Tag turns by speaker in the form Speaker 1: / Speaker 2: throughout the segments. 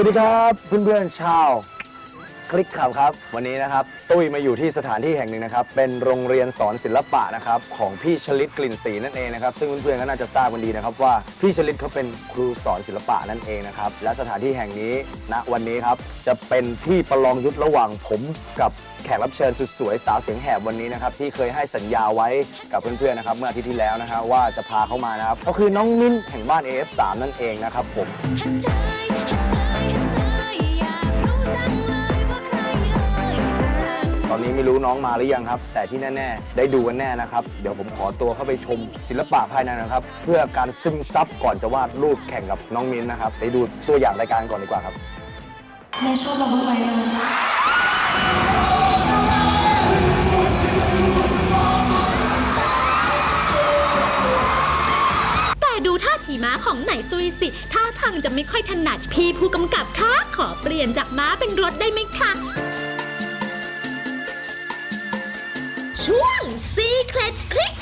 Speaker 1: วัสดีครับเพื่อนๆชาว คลิกข่าวครับ วันนี้นะครับ ตุ้ยมาอยู่ที่สถานที่แห่งหนึ่งนะครับ เป็นโรงเรียนสอนศิลปะนะครับ ของพี่ชลิตกลิ่นศรีนั่นเองนะครับ ซึ่งเพื่อนๆก็น่าจะทราบกันดีนะครับ ว่าพี่ชลิตเขาเป็นครูสอนศิลปะนั่นเองนะครับ และสถานที่แห่งนี้ณวันนี้ครับจะเป็นที่ประลองยุทธระหว่างผมกับแขกรับเชิญสุดสวยสาวเสียงแหบวันนี้นะครับที่เคยให้สัญญาไว้กับเพื่อนๆนะครับ เมื่ออาทิตย์ที่แล้วนะครับว่าจะพาเข้ามานะครับก็คือน้องมิ้นแห่งบ้าน AF3 นั่นเองนะครับผม ตอนนี้ไม่รู้น้องมาหรือยังครับ แต่ที่แน่ ๆ ได้ดูกันแน่นะครับ เดี๋ยวผมขอตัวเข้าไปชมศิลปะภายในนะครับ เพื่อการซึมซับก่อนจะวาดรูปแข่งกับน้องมินนะครับไปดูตัวอย่างรายการก่อนดีกว่าครับ
Speaker 2: แม่ชอบเราบ้างไหมอะ
Speaker 3: แต่ดูท่าขี่ม้าของไหนตุยสิท่าทางจะไม่ค่อยถนัด พี่ผู้กำกับคะขอเปลี่ยนจากม้าเป็นรถได้ไหมคะ ช่วงซีเคล็ดคลิก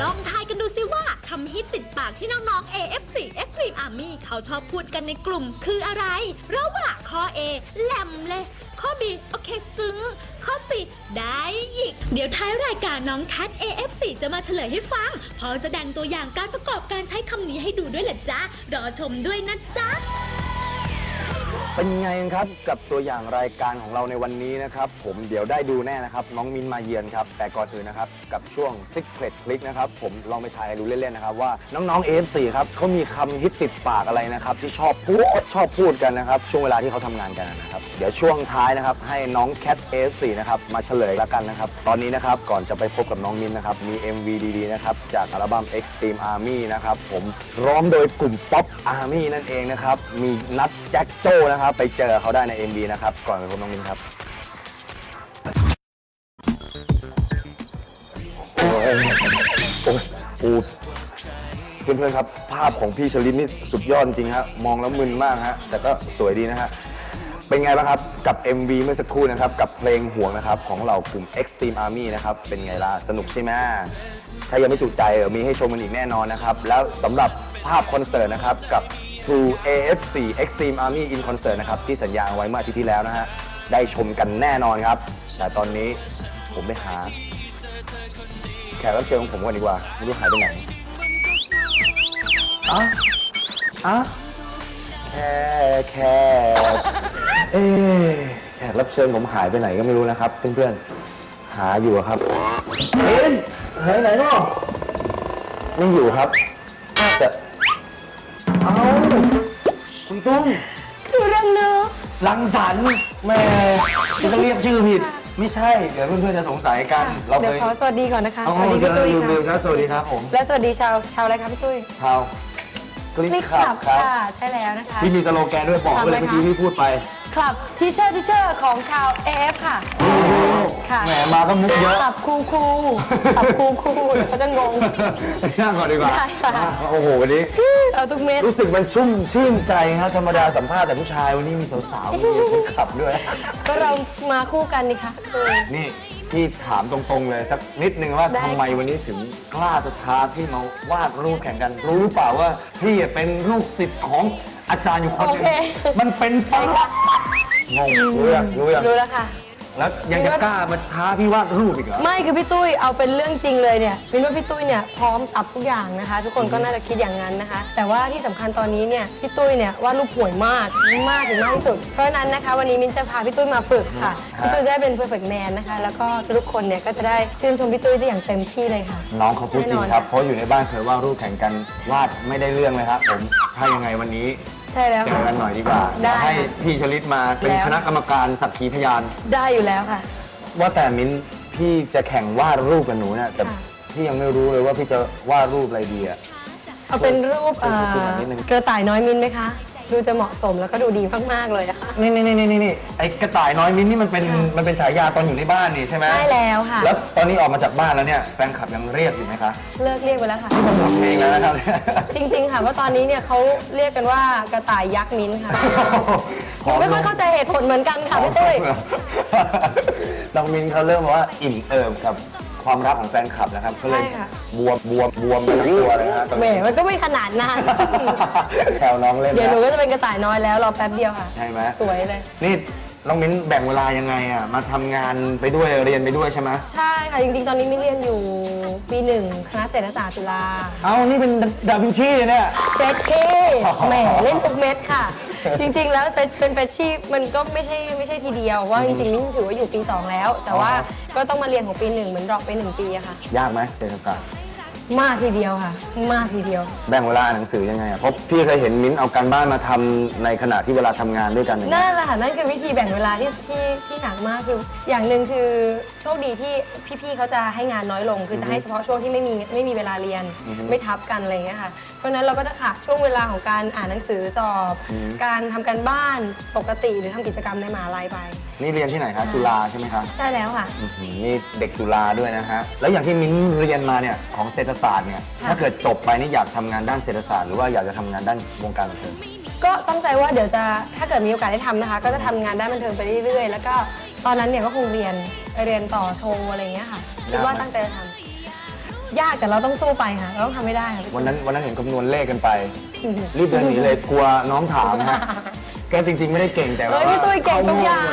Speaker 3: ลองทายกันดูสิว่าคำฮิตติดปากที่น้องๆ AFC Extreme Army เขาชอบพูดกันในกลุ่มคืออะไร ระหว่างข้อ A แหลมเลย ข้อ B โอเคซึ้ง ข้อ C ได้อีกเดี๋ยวท้ายรายการน้องแคท AFC จะมาเฉลยให้ฟัง พร้อมแสดงตัวอย่างการประกอบการใช้คำนี้ให้ดูด้วยแหละจ๊ะรอชมด้วยนะจ๊ะ
Speaker 1: เป็นไงครับกับตัวอย่างรายการของเราในวันนี้นะครับ ผมเดี๋ยวได้ดูแน่นะครับ น้องมินมาเยือนครับ แต่ก่อนอื่นนะครับ กับช่วง Secret Click นะครับ ผมลองไปถ่ายดูเล่นๆนะครับ ว่าน้องๆ AF4 ครับเขามีคำฮิตติดปากอะไรนะครับ ที่ชอบพูดชอบพูดกันนะครับ ช่วงเวลาที่เขาทำงานกันนะครับ เดี๋ยวช่วงท้ายนะครับ ให้น้องแคท AF4 นะครับมาเฉลยแล้วกันนะครับ ตอนนี้นะครับก่อนจะไปพบกับน้องมินนะครับมี MV ดีๆนะครับจากอัลบั้ม Extreme Army นะครับผมร้องโดยกลุ่ม Pop Army นั่นเองนะครับมีนัดแจ็คโจ้นะครับไปเจอเขาได้ใน MV นะครับ ก่อนไปพบน้องมินครับโอ้ยโอ้ยโอ้เพื่อนๆครับ ภาพของพี่ชลินนี่สุดยอดจริงฮะมองแล้วมึนมากฮะแต่ก็สวยดีนะฮะเป็นไงบ้างครับกับ MV เมื่อสักครู่นะครับ กับเพลงห่วงนะครับ ของเรากลุ่ม Extreme Army นะครับ เป็นไงล่ะ สนุกใช่ไหมถ้ายังไม่จุใจเดี๋ยวมีให้ชมกันอีกแน่นอนนะครับ แล้วสำหรับภาพคอนเสิร์ตนะครับกับ True AF4 Extreme Army in Concert นะครับ ที่สัญญาเอาไว้เมื่ออาทิตย์ที่แล้วนะฮะ ได้ชมกันแน่นอนครับ แต่ตอนนี้ผมไปหา แขกรับเชิญของผมก่อนดีกว่า ไม่รู้หายไปไหนอะอะแค่แค่เอ๊ะแขกรับเชิญผมหายไปไหนก็ไม่รู้นะครับ เพื่อนๆ หาอยู่อะครับเอ็นหายไหนเนาะไม่อยู่ครับแต่เอ้า คุณตุ้ม
Speaker 2: ดูเรื่องเนื้อะ
Speaker 1: ลังสรรค์แหม่คุณต้องเรียกชื่อผิด ไม่ใช่ เดี๋ยวเพื่อนๆจะสงสัยกัน เรา
Speaker 2: เดี๋
Speaker 1: เค
Speaker 2: ยวยขอสวัสดีก่อนนะคะ
Speaker 1: เอา
Speaker 2: สวัสดี
Speaker 1: เดี๋
Speaker 2: พี่
Speaker 1: ยว
Speaker 2: ตุ้ย
Speaker 1: ลืมๆค
Speaker 2: ค่ะ
Speaker 1: รับสวัสดีครับผม
Speaker 2: และสวัสดีชาวชาวอะไรคะพี่ตุ้ย
Speaker 1: ชาวคลิ
Speaker 2: คลิ
Speaker 1: ก
Speaker 2: ก
Speaker 1: ค
Speaker 2: ค
Speaker 1: ลั
Speaker 2: ลั
Speaker 1: บบครับ
Speaker 2: ค่ะ ใช่แล้วนะคะ
Speaker 1: พี่มีสโลแกนด้วยบอกไว้เลย
Speaker 2: ทำไม
Speaker 1: เมื่อกี้
Speaker 2: คะ
Speaker 1: ที่พูดไป
Speaker 2: คลับทีเชอร์ทีเชอร์ของชาว AF ค่ะ ค่ะ
Speaker 1: แหมมาก็มุกเยอะ
Speaker 2: คลับครูครูคลับครูครูเดี๋ยวเขาจะงง
Speaker 1: ไปนั่งก่อนดีกว่า
Speaker 2: ได้ค่ะ
Speaker 1: อ่โอ้โหวันนี้
Speaker 2: เอาทุกเม็ด
Speaker 1: รู้สึกมันชุ่มชื่นใจฮะธรรมดาสัมภาษณ์แต่ผู้ชายวันนี้มีสาวๆมีคนขับด้วย
Speaker 2: ก็เรามาคู่กันนี่ค่ะเออ
Speaker 1: นี่พี่ถามตรงๆเลยสักนิดนึงว่า
Speaker 2: ได้
Speaker 1: ทำไมวันนี้ถึงกล้าจะท้าพี่มาวาดรูปแข่งกัน รู้หรือเปล่าว่าพี่เป็นลูกศิษย์ของอาจารย์อยู่คนหนึง
Speaker 2: โอเค
Speaker 1: มันเป็น
Speaker 2: ใช่ค่ะ
Speaker 1: งงรู้ยังรู้ยัง
Speaker 2: รู้แล้วค่ะ
Speaker 1: แล้วยังจะกล้ามาท้าพี่วาดรูปอีกเหรอ
Speaker 2: ไม่คือพี่ตุ้ยเอาเป็นเรื่องจริงเลยเนี่ยมินว่าพี่ตุ้ยเนี่ยพร้อมสับทุกอย่างนะคะ ทุกคนก็น่าจะคิดอย่างนั้นนะคะ แต่ว่าที่สำคัญตอนนี้เนี่ยพี่ตุ้ยเนี่ยวาดรูปห่วยมากมากถึงมากที่สุด เพราะฉะนั้นนะคะ วันนี้มินจะพาพี่ตุ้ยมาฝึกค่ะพี่ตุ้ยจะได้เป็น perfect man นะคะ แล้วก็ทุกคนเนี่ยก็จะได้ชื่นชมพี่ตุ้ยได้อย่างเต็มที่เลยค่ะ
Speaker 1: น้องเขาพูดจริง
Speaker 2: แน่นอน
Speaker 1: ครับ
Speaker 2: ค่ะ
Speaker 1: เพราะอยู่ในบ้านเคยวาดรูปแข่งกันวาดไม่ได้เรื่องเลยครับผมถ้ายังไงวันนี้
Speaker 2: ใช่แล้ว
Speaker 1: เจอกันหน่อยดีกว่า
Speaker 2: ได้
Speaker 1: เยวให้พี่ชลิตมาเป็น
Speaker 2: แล้ว
Speaker 1: คณะกรรมการสักขีพยาน
Speaker 2: ได้อยู่แล้วค่ะ
Speaker 1: ว่าแต่มิ้นพี่จะแข่งวาดรูปกับหนูเนี่ยแต่
Speaker 2: ค่ะ
Speaker 1: พี่ยังไม่รู้เลยว่าพี่จะวาดรูปอะไรดีอะ
Speaker 2: เอาเป็นรูปเอ่อ
Speaker 1: ช่วยพูดหน่อยนิดนึง
Speaker 2: กระต่ายน้อยมินไหมคะ ดูจะเหมาะสมแล้วก็ดูดีมากๆเลยอะค่ะ
Speaker 1: นี่นี่นี่นี่นี่ไอ้กระต่ายน้อยมิ้นนี่มันเป็น
Speaker 2: ค่ะ
Speaker 1: มันเป็นฉายาตอนอยู่ในบ้านนี่ใช่ไหม
Speaker 2: ใช่แล้วค่ะ
Speaker 1: แล้วตอนนี้ออกมาจากบ้านแล้วเนี่ยแฟนคลับยังเรียกอยู่ไหมคะ
Speaker 2: เลิกเรียกไปแล้วค่ะ
Speaker 1: ที่ผมทำเพลงแล้วนะครับเนี่ย
Speaker 2: จริง ๆ ค่ะว่าตอนนี้เนี่ยเขาเรียกกันว่ากระต่ายยักษ์มิ้นท์ค่ะ
Speaker 1: ขอ
Speaker 2: ไม่ค่อยเข้าใจเหตุผลเหมือนกันค่ะพี่ตุ้ย
Speaker 1: น้องมินเขาเริ่มว่าอิ่มเอิบกับ ความรักของแฟนคลับนะครับ ก็เลย
Speaker 2: ใช่ค่ะ
Speaker 1: บวมบวมบวมไปทั้งตัวเลยนะฮะตอน
Speaker 2: แหม
Speaker 1: นี้
Speaker 2: มันก็ไม่ขนาดนั้น
Speaker 1: แซวน้องเล่น
Speaker 2: เดี๋ยวหนู
Speaker 1: นะ
Speaker 2: ก็จะเป็นกระต่ายน้อยแล้วรอแป๊บเดียวค่ะ
Speaker 1: ใช่ไหม
Speaker 2: สวยเลย
Speaker 1: นี่ น้องมิ้นแบ่งเวลายังไงอะมาทำงานไปด้วยเรียนไปด้วยใช่ไหม
Speaker 2: ใช่ค่ะ จริง ๆ ตอนนี้มิเรียนอยู่ปีหนึ่งคณะเศรษฐศาสตร์จุฬา
Speaker 1: เอานี่เป็นดาวินชีเนี่ย
Speaker 2: เฟรชชี่แหมเล่นทุกเม็ดค่ะ จริงๆแล้วเฟรชเป็นเฟรชชี่มันก็ไม่ใช่ไม่ใช่ทีเดียวเพราะว่าจริงๆมิ้นถือว่าอยู่ปี 2 แล้ว แต่ว่า
Speaker 1: อ๋อ
Speaker 2: ก็ต้องมาเรียนของปีหนึ่งเหมือนดรอปไปหนึ่งปีอะค่ะ
Speaker 1: ยากไหมเศรษฐศาสตร์
Speaker 2: มากทีเดียวค่ะ มากทีเดียว
Speaker 1: แบ่งเวลาอ่านหนังสือยังไงอะเพราะพี่เคยเห็นมิ้นเอาการบ้านมาทำในขณะที่เวลาทำงานด้วยกันอย่างเงี้ย
Speaker 2: นั่นแหละค่ะนั่นคือวิธีแบ่งเวลาที่ที่ที่หนักมากคือ อย่างหนึ่งคือโชคดีที่พี่ๆเขาจะให้งานน้อยลง คือจะให้เฉพาะช่วงที่ไม่มีไม่มีเวลาเรียนไม่ทับกันอะไรอย่างเงี้ยค่ะเพราะฉะนั้นเราก็จะขาดช่วงเวลาของการอ่านหนังสือสอบ การทำการบ้านปกติหรือทำกิจกรรมในมหาลัยไป
Speaker 1: นี่เรียนที่ไหนครับจุฬาใช่ไหมครับ
Speaker 2: ใช่แล้วค่ะ
Speaker 1: อื้อหือนี่เด็กจุฬาด้วยนะฮะ แล้วอย่างที่มิ้นเรียนมาเนี่ยของเศรษฐศาสตร์เนี่ย
Speaker 2: ค่ะ
Speaker 1: ถ้าเกิดจบไปนี่อยากทำงานด้านเศรษฐศาสตร์หรือว่าอยากจะทำงานด้านวงการบันเทิง
Speaker 2: ก็ตั้งใจว่าเดี๋ยวจะถ้าเกิดมีโอกาสได้ทำนะคะ ก็จะทำงานด้านบันเทิงไปเรื่อยๆ แล้วก็ตอนนั้นเนี่ยก็คงเรียนไปเรียนต่อโทอะไรอย่างเงี้ยค่ะคิดว่าตั้งใจจะทำยากแต่เราต้องสู้ไปค่ะ เราต้องทำให้ได้ค่ะ
Speaker 1: วันนั้นวันนั้นเห็นคำนวณเลขกันไป
Speaker 2: อืม
Speaker 1: รีบเดินหนีเลยกลัวน้องถามนะฮะแกจริงๆไม่ได้เก่งแต่ว่า
Speaker 2: เฮ้ยพี่ตุ้ยเก่งทุกอย่าง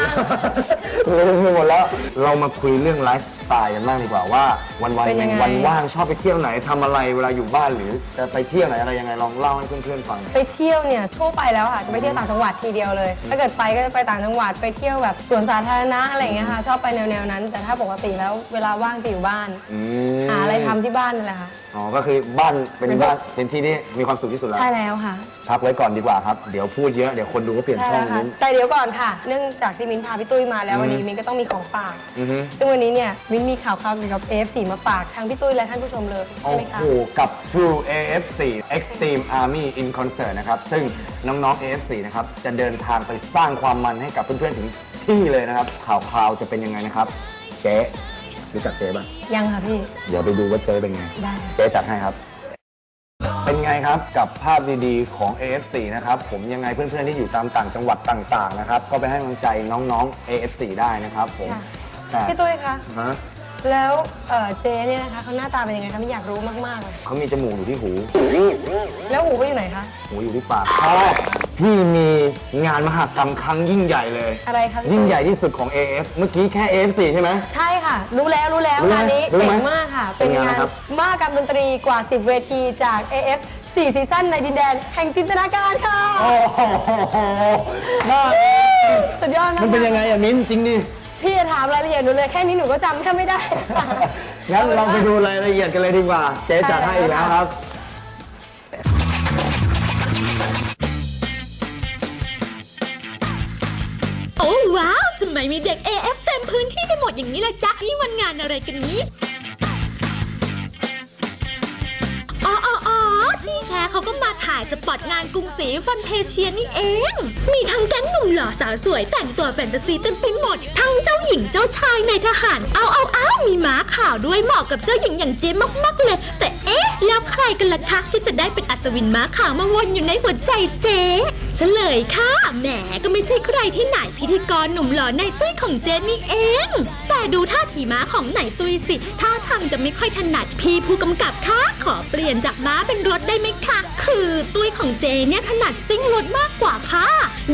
Speaker 1: ลืมไปหมดแล้ว เรามาคุยเรื่องไลฟ์สไตล์กันบ้างดีกว่าว่า วันวัน
Speaker 2: เป็น
Speaker 1: ห
Speaker 2: ยั
Speaker 1: นึ่
Speaker 2: ง
Speaker 1: ง
Speaker 2: ไง
Speaker 1: วันว่างชอบไปเที่ยวไหนทำอะไรเวลาอยู่บ้านหรือจะไปเที่ยวไหนอะไรยังไงลองเล่าให้เพื่อนๆฟัง
Speaker 2: ไปเที่ยวเนี่ยทั่วไปแล้วค่ะจะไปเที่ยวต่างจังหวัดทีเดียวเลย ถ้าเกิดไปก็จะไปต่างจังหวัดไปเที่ยวแบบสวนสาธารณะอะไรอย่างเงี้ยค่ะชอบไปแนวๆนั้น แต่ถ้าปกติแล้วเวลาว่างจะอยู่บ้าน
Speaker 1: อืม
Speaker 2: หาอะไรทำที่บ้านนั่นแหละค่ะ
Speaker 1: อ๋อ ก็คือบ้านเป็น
Speaker 2: เป็น
Speaker 1: บ้านเป็นที่ที่มีความสุขที่สุดแล้ว
Speaker 2: ใช่แล้วค่ะ
Speaker 1: พักไว้ก่อนดีกว่าครับ เดี๋ยวพูดเยอะ เดี๋ยวคนดูก็เปลี่ยน
Speaker 2: ใช่
Speaker 1: ช่อง
Speaker 2: แล้วค่ะ
Speaker 1: มิ้น
Speaker 2: แต่เดี๋ยวก่อนค่ะ เนื่องจากที่มิ้นพาพี่ตุ้ยมาแล้ววันนี้มิ้นก็ต้องมีของฝาก
Speaker 1: อือฮึ
Speaker 2: ซึ่งวันนี้เนี่ยมิ้นมีข่าวคราวเกี่ยวกับ AFC มาฝากทั้งพี่ตุ้ยและท่านผู้ชมเลย
Speaker 1: โอ้
Speaker 2: ใช่ไหมคะ
Speaker 1: โหกับ True AFC Extreme Army in Concert นะครับ ซึ่งน้องๆ AFC นะครับ จะเดินทางไปสร้างความมันให้กับเพื่อนๆ ถึงที่เลยนะครับ ข่าวคราวจะเป็นยังไงนะครับ เจ๊รู้จักเจ๊ป่ะ
Speaker 2: ยังค่ะพี่
Speaker 1: เดี๋ยวไปดูว่าเจ๊เป็นไง
Speaker 2: ได้
Speaker 1: เจ๊จัดให้ครับ เป็นไงครับกับภาพดีๆของ AFC นะครับผมยังไงเพื่อนๆที่อยู่ตามต่างจังหวัดต่างๆนะครับก็ไปให้กำลังใจน้องๆ AFC ได้นะครับผม
Speaker 2: ค่ะ
Speaker 1: แต่
Speaker 2: พี่ตุ้ยคะ
Speaker 1: ฮะ
Speaker 2: แล้วเอ่อเจ๊เนี่ยนะคะเขาหน้าตาเป็นยังไงคะมิ้นอยากรู้มากๆเลย
Speaker 1: เขามีจมูกอยู่ที่หู
Speaker 2: แล้วหูเขาอยู่ไหนคะ
Speaker 1: หูอยู่ที่ปากพ่อพี่มีงานมหกรรมครั้งยิ่งใหญ่เลย
Speaker 2: อะไรคะพี่
Speaker 1: ยิ่ง
Speaker 2: ตุ้ย
Speaker 1: ใหญ่ที่สุดของ AF เมื่อกี้แค่ AF4 ใช่ไหม
Speaker 2: ใช่ค่ะ รู้แล้วรู้แล้ว
Speaker 1: รู้ไหม
Speaker 2: งานนี้
Speaker 1: รู้
Speaker 2: เจ๋
Speaker 1: ไหม
Speaker 2: งมากค่ะ
Speaker 1: เป็
Speaker 2: เป็นน
Speaker 1: งาน
Speaker 2: งาน
Speaker 1: อะไรครับ
Speaker 2: มหกรรมดนตรีกว่า 10 เวทีจาก AF 4ซีซั่นในดินแดน แห่งจินตนาการค่ะ
Speaker 1: โอ้โหน่า
Speaker 2: สุดยอดมาก
Speaker 1: มันเป็นยังไงอะมิ้นจริงดิ
Speaker 2: พี่จะถามรายละเอียดหนูเลยแค่นี้หนูก็จำแค่ไม่ได้ค่ะ
Speaker 1: งั้นเราไปดูรายละเอียดกันเลยดีกว่า เจ๊จัดให้อีกแล้วครับ
Speaker 3: โอ้ว้าวทำไมมีเด็ก AF เต็มพื้นที่ไปหมดอย่างนี้ล่ะจ๊ะนี่วันงานอะไรกันนี้ ที่แท้เขาก็มาถ่ายสปอตงานกรุงศรีฟันเทเชียนี่เอง มีทั้งแก๊งหนุ่มหล่อสาวสวยแต่งตัวแฟนตาซีเต็มไปหมด ทั้งเจ้าหญิงเจ้าชายในทหาร เอาเอาเอามีม้าขาวด้วยเหมาะกับเจ้าหญิงอย่างเจ๊มากๆเลย แต่เอ๊ะ แล้วใครกันล่ะคะที่จะได้เป็นอัศวินม้าขาวมาวนอยู่ในหัวใจเจ๊ เฉลยค่ะแหมก็ไม่ใช่ใครที่ไหนพิธีกรหนุ่มหล่อในตุ้ยของเจนนี่เอง แต่ดูท่าทีม้าของไหนตุ้ยสิท่าทางจะไม่ค่อยถนัดพี่ผู้กำกับคะขอเปลี่ยนจากม้าเป็นรถได้ไหมคะคือตุ้ยของเจเนี่ยถนัดซิ่งรถมากกว่าค่ะ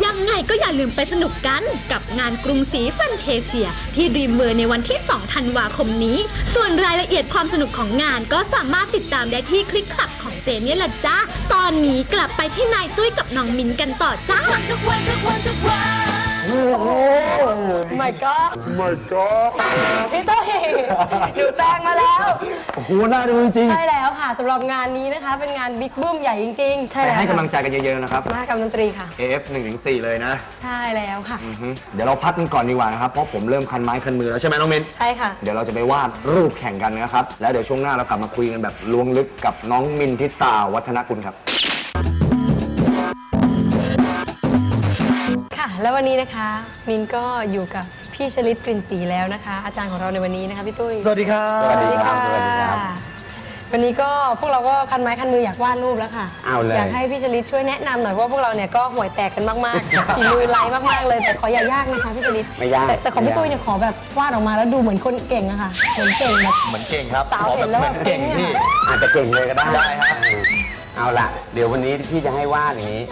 Speaker 3: ยังไงก็อย่าลืมไปสนุกกันกับงานกรุงศรีฟันเทเชีย ที่รีมเวอร์ในวันที่ 2 ธันวาคมนี้ ส่วนรายละเอียดความสนุกของงานก็สามารถติดตามได้ที่คลิกคลับของเจเนี่ยละจ้าตอนนี้กลับไปที่นายตุ้ยกับน้องมินกันต่อจ้า
Speaker 1: โอ้โห
Speaker 2: my god
Speaker 1: my god
Speaker 2: พี่ตุ้ยหนูแปลงมาแล้ว
Speaker 1: โอ้โหน่าดูจริง
Speaker 2: ใช่แล้วค่ะสำหรับงานนี้นะคะ เป็นงานบิ๊กบึ้มใหญ่จริงๆ
Speaker 1: ๆ
Speaker 2: ใช่
Speaker 1: แต่
Speaker 2: แล้ว
Speaker 1: ให้กำลั
Speaker 2: ค่ะ
Speaker 1: งใจกันเยอะๆนะครับ
Speaker 2: มหกรรมดนตรีค่ะ
Speaker 1: AF 1-4เลยนะ
Speaker 2: ใช่แล้วค่ะ
Speaker 1: อือฮึเดี๋ยวเราพักกันก่อนดีกว่านะครับ เพราะผมเริ่มคันไม้คันมือแล้วใช่ไหมน้องเมน
Speaker 2: ใช่ค่ะ
Speaker 1: เดี๋ยวเราจะไปวาดรูปแข่งกันนะครับ แล้วเดี๋ยวช่วงหน้าเรากลับมาคุยกันแบบลวงลึกกับน้องมินทิตาวัฒนกุลครับ
Speaker 2: แล้ววันนี้นะคะ มินก็อยู่กับพี่ชลิตกลิ่นสีแล้วนะคะ อาจารย์ของเราในวันนี้นะคะพี่ตุ้ย
Speaker 1: สวัสดีครับ สวัสดีครับ สวัสดีครับ
Speaker 2: วันนี้ก็พวกเราก็คันไม้คันมืออยากวาดรูปแล้วค่ะ
Speaker 4: เอาเลย
Speaker 2: อยากให้พี่ชลิดช่วยแนะนำหน่อยเพราะพวกเราเนี่ยก็ห่วยแตกกันมากๆฝีมือไร้มากๆเลยแต่ขออย่ายากนะคะพี่ชลิด
Speaker 4: ไม่ยาก
Speaker 2: แต่แต่ของพี่
Speaker 4: ไม่ยาก
Speaker 2: ตุ้ยเนี่ยขอแบบวาดออกมาแล้วดูเหมือนคนเก่งอะค่ะเหมือนเก่งแบบ
Speaker 1: เหมือนเก่งครับ
Speaker 2: สาว
Speaker 1: ขอ
Speaker 2: เห็
Speaker 1: แบบ
Speaker 2: นแล้ว
Speaker 1: เหมือนเก่ง
Speaker 2: แบบ
Speaker 1: ที่
Speaker 4: อาจจะเก่งเลยก็ได้
Speaker 1: ได้ครับ
Speaker 4: เออเอาล่ะ เดี๋ยววันนี้พี่จะให้วาดอย่างนี้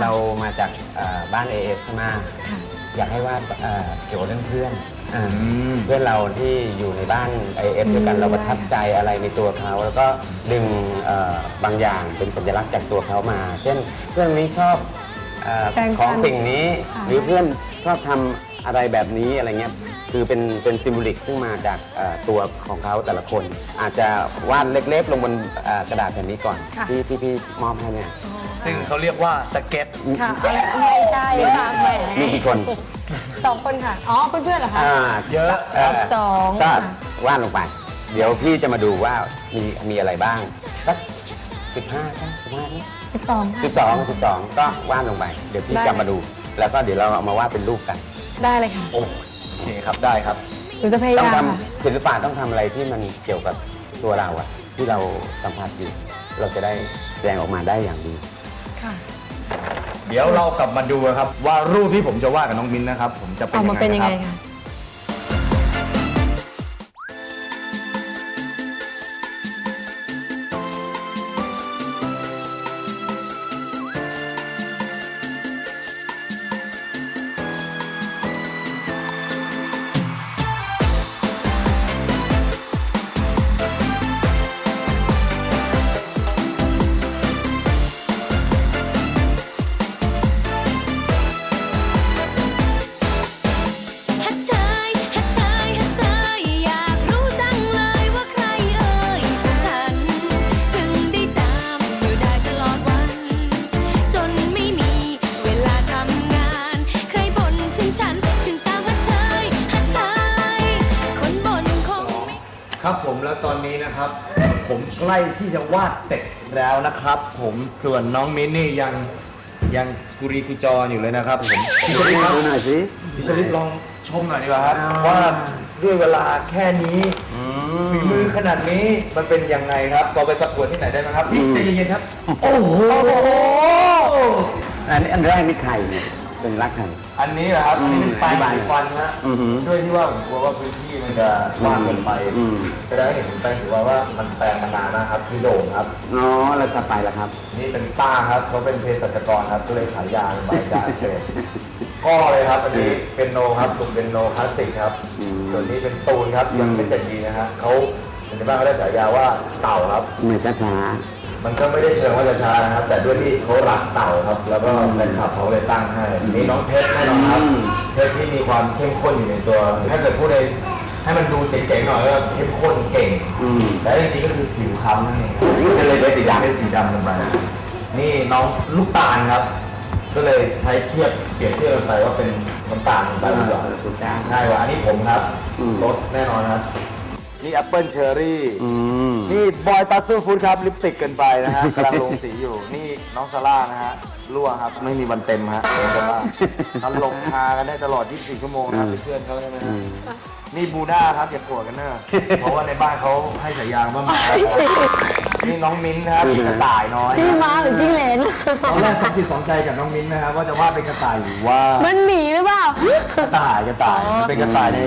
Speaker 4: เรามาจากเอ่อบ้าน AF ใช่ไหม
Speaker 2: ค่ะ
Speaker 4: อยากให้วาดเอ่อเกี่ยวกับเรื่องเพื่อนอ่า
Speaker 1: ม
Speaker 4: เพื่อนเราที่อยู่ในบ้าน AF ด้วยกันเราประทับใจอะไรในตัวเขา แล้วก็ดึงเอ่อบางอย่างเป็นสัญลักษณ์จากตัวเขามา เช่นเพื่อนนี้ชอบเอ่อ
Speaker 2: แปรงฟัน
Speaker 4: ของสิ่งนี้
Speaker 2: ค่ะ
Speaker 4: หรือเพื่อนชอบทำอะไรแบบนี้อะไรเงี้ยคือเป็นเป็นซิมโบลิกซึ่งมาจากเอ่อตัวของเขาแต่ละคน อาจจะวาดเล็กๆ ลงบนเอ่อกระดาษแผ่นนี้ก่อน
Speaker 2: ค่ะ
Speaker 4: ที่ที่พี่มอบให้เนี่ย
Speaker 1: ซึ่งเขาเรียกว่าสเก็ต
Speaker 2: ค่ะไม่ใช่ค่ะแหม
Speaker 4: มีกี่คน
Speaker 2: สองคนค่ะ อ๋อ เพื่อนๆเหรอคะ
Speaker 4: อ่า
Speaker 1: เยอะ
Speaker 4: เอ่อ
Speaker 2: สอง
Speaker 4: ก็
Speaker 2: ค่ะ
Speaker 4: วาดลงไป เดี๋ยวพี่จะมาดูว่ามีมีอะไรบ้างสักสิบห้าสิบห้า
Speaker 2: สิบสองค่ะ
Speaker 4: สิบสองสิบสองก็วาดลงไป เดี๋ยวพี่
Speaker 2: ได้
Speaker 4: จะมาดู แล้วก็เดี๋ยวเราเอามาวาดเป็นรูปกัน
Speaker 2: ได้เลยค่ะ
Speaker 1: โอเคครับได้ครับ
Speaker 2: หนูจะพยา
Speaker 4: ต้อง
Speaker 2: ยาม
Speaker 4: ท
Speaker 2: ค่ะำ
Speaker 4: ศิลปะต้องทำอะไรที่มันเกี่ยวกับตัวเราอะที่เราสัมผัสอยู่ เราจะได้แสดงออกมาได้อย่างดี
Speaker 2: ค่ะ
Speaker 1: เดี๋ยวเรากลับมาดูนะครับ ว่ารูปที่ผมจะวาดกับน้องมิ้นนะครับ ผมจะเป็น
Speaker 2: ออก
Speaker 1: ยัง
Speaker 2: มา
Speaker 1: ไง
Speaker 2: เป็นยัง
Speaker 1: นะ
Speaker 2: ไง
Speaker 1: ครับ
Speaker 2: คะ
Speaker 1: แล้วนะครับ ผมส่วนน้องมิ้นนี่ยังยังกุรีกุจออยู่เลยนะครับผมพี่ชลิดครับ
Speaker 4: ดูหน่อยสิ
Speaker 1: พี่ชลิดลองชมหน่อยดีกว่าครับว่าด้วยเวลาแค่นี้ฝีมือขนาดนี้มันเป็นยังไงครับพอไปประกวดที่ไหนได้ไหมครับพี่ใจเย็นๆครับ โอ้โห
Speaker 4: อันนี้อันแรกนี่ไข่เนี่ย เป็นรักไข่
Speaker 1: อันนี้เหรอครับ อันนี้เป็นแปรง
Speaker 4: อธิบาย
Speaker 1: สีฟันฮะ
Speaker 4: อือหือ
Speaker 1: ด้วยที่ว่าผมกลัวว่าพื้นที่มันจะว่างเกินไป
Speaker 4: อืม
Speaker 1: จะได้เห็นแปรงถือว่าว่ามันแปรงมานานนะครับพี่โด่งครับ
Speaker 4: อ๋อแล้วจะไปแล้วครับ
Speaker 1: นี่เป็นต้าครับเขาเป็นเภสัชกรครับก็เลยขายยาใบยาเฉยก็เลยครับอันนี้เป็นโนครับกลุ่มเป็นโนคลาสสิกครับ
Speaker 4: อืม
Speaker 1: ส่วนนี้เป็นตูนครับยังไม่เสร็จดีนะฮะเขาเป็นบ้านเขาได้ฉายาว่าเต่าครับ
Speaker 4: เหมือนช้า
Speaker 1: มันก็ไม่ได้เชิงว่าจะช้านะครับ แต่ด้วยที่เขารักเต่าครับ แล้วก็แฟนคลับเขาเลยตั้งให้นี่น้องเพชรแน่นอนครับ
Speaker 4: อืม
Speaker 1: เพชรที่มีความเข้มข้นอยู่ในตัว ถ้าเกิดพูดในให้มันดูเจ๋งๆหน่อยก็เข้มข้นเก่ง
Speaker 4: ๆอืม
Speaker 1: และจริงๆก็คือผิวคล้ำนั่นเองก็เลยได้สีดำเป็นสีดำลงไปนี่น้องลูกตาลครับ ก็เลยใช้เทียบเปรียบเทียบกันไปว่าเป็นน้ำตาลลงไปดีกว่า
Speaker 4: ถูกต้อง
Speaker 1: ง่ายกว่าอันนี้ผมครับ
Speaker 4: อืม
Speaker 1: รสแน่นอนครับ นี่แอปเปิลเชอร์รี่
Speaker 4: อืม
Speaker 1: นี่บอยตัสซูฟูดครับลิปสติกเกินไปนะฮะกำลังลงสีอยู่นี่น้องซาร่านะฮะรั่วครับไม่มีวันเต็มฮะน้องซาร่าตลกฮากันได้ตลอด 24 ชั่วโมงนะครับเป็นเพื่อนเขาใช่ไหมฮะนี่บูด้าครับอย่าโกรธกันเนอะเพราะว่าในบ้านเขาให้ฉายาว่าหมานี่น้องมิ้นท์ครับกระต่ายน้อย
Speaker 2: พี่ม้าหรือจิ้งเหลน
Speaker 1: ตอนแรกสองจิตสองใจกับน้องมิ้นท์นะครับว่าจะวาดเป็นกระต่ายหรือว่า
Speaker 2: มันหมีหรือเปล่า
Speaker 1: กระต่ายกระต่ายมันเป็นกระต่ายใน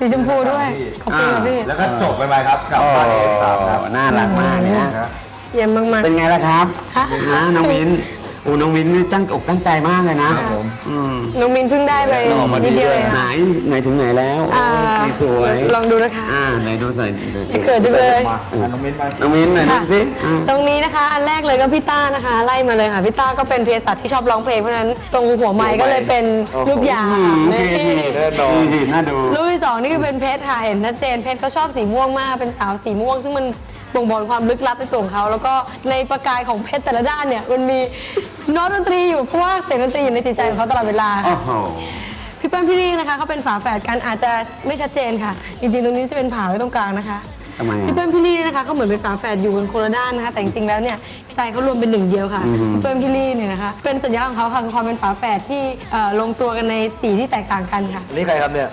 Speaker 2: สีชมพูด้วย ขอบคุณค่ะพี่
Speaker 1: แล้วก็จบไปไหมครับกับ
Speaker 4: โอ้
Speaker 1: บ้านเอฟสามครับ
Speaker 4: น่ารักมากเลยนะ
Speaker 1: นะ
Speaker 2: เยี่ยมมาก
Speaker 4: เป็นไงล่ะครับ
Speaker 2: ค่ะ
Speaker 4: ฮะน้องวินโอ้น้องวินนี่ตั้งอกตั้งใจมากเลยนะครับ
Speaker 1: ผม
Speaker 4: อืม
Speaker 2: ๆน้องมินเพิ่งได้ไป
Speaker 1: ออกมาดี
Speaker 2: นิดเดียว
Speaker 1: ด้วย
Speaker 2: เอง
Speaker 4: ไหน
Speaker 2: ค่ะ
Speaker 4: ไหนถึงไหนแล้ว
Speaker 2: อ่า
Speaker 4: โอ้สวย
Speaker 2: ลองดูนะคะ
Speaker 4: อ่าไหนดูใส่ดู
Speaker 2: เขินจังเลย
Speaker 1: มาอะน้องมิ้นท์มา
Speaker 4: น้องวินหน่อยดู
Speaker 2: ค่ะ
Speaker 4: สิอ่า
Speaker 2: ตรงนี้นะคะอันแรกเลยก็พี่ต้านะคะ ไล่มาเลยค่ะพี่ต้าก็เป็นเภสัชที่ชอบร้องเพลงเพราะฉะนั้นตรงหัวไม้ก็เลยเป็นรูปยา
Speaker 4: อืม
Speaker 2: นี่
Speaker 4: ครีเอทีฟ
Speaker 1: แน่นอน
Speaker 4: ครีเอทีฟน่าดู
Speaker 2: รูปที่สองนี่คือเป็นเพชรค่ะเห็นชัดเจนเพชรเขาชอบสีม่วงมากเป็นสาวสีม่วง ซึ่งมัน บ่งบอกความลึกลับในตัวของเขา แล้วก็ในประกายของเพชรแต่ละด้านเนี่ยมันมีโน้ตดนตรีอยู่เพราะว่าเสียงดนตรีอยู่ในจิตใจของเขาตลอดเวลา
Speaker 4: โอ้
Speaker 2: ค่ะ
Speaker 4: โห
Speaker 2: พี่เปิ้ลพี่ลี่นะคะเขาเป็นฝาแฝดกันอาจจะไม่ชัดเจนค่ะ จริงๆ ตรงนี้จะเป็นผ่าไว้ตรงกลางนะคะ
Speaker 4: ทำไม
Speaker 2: พี่
Speaker 4: อะ
Speaker 2: เปิ้ลพี่ลี่นะคะเขาเหมือนเป็นฝาแฝดอยู่กันคนละด้านนะคะ แต่จริงๆแล้วเนี่ยใจเขารวมเป็นหนึ่งเดียวค่ะ
Speaker 4: อือฮึ
Speaker 2: พี่เปิ้ลพี่ลี่เนี่ยนะคะเป็นสัญลักษณ์ของเขาค่ะคือความเป็นฝาแฝดที่เอ่อลงตัวกันในสีที่แตกต่างกันค่ะ
Speaker 1: อันนี้ใครครับเนี่ย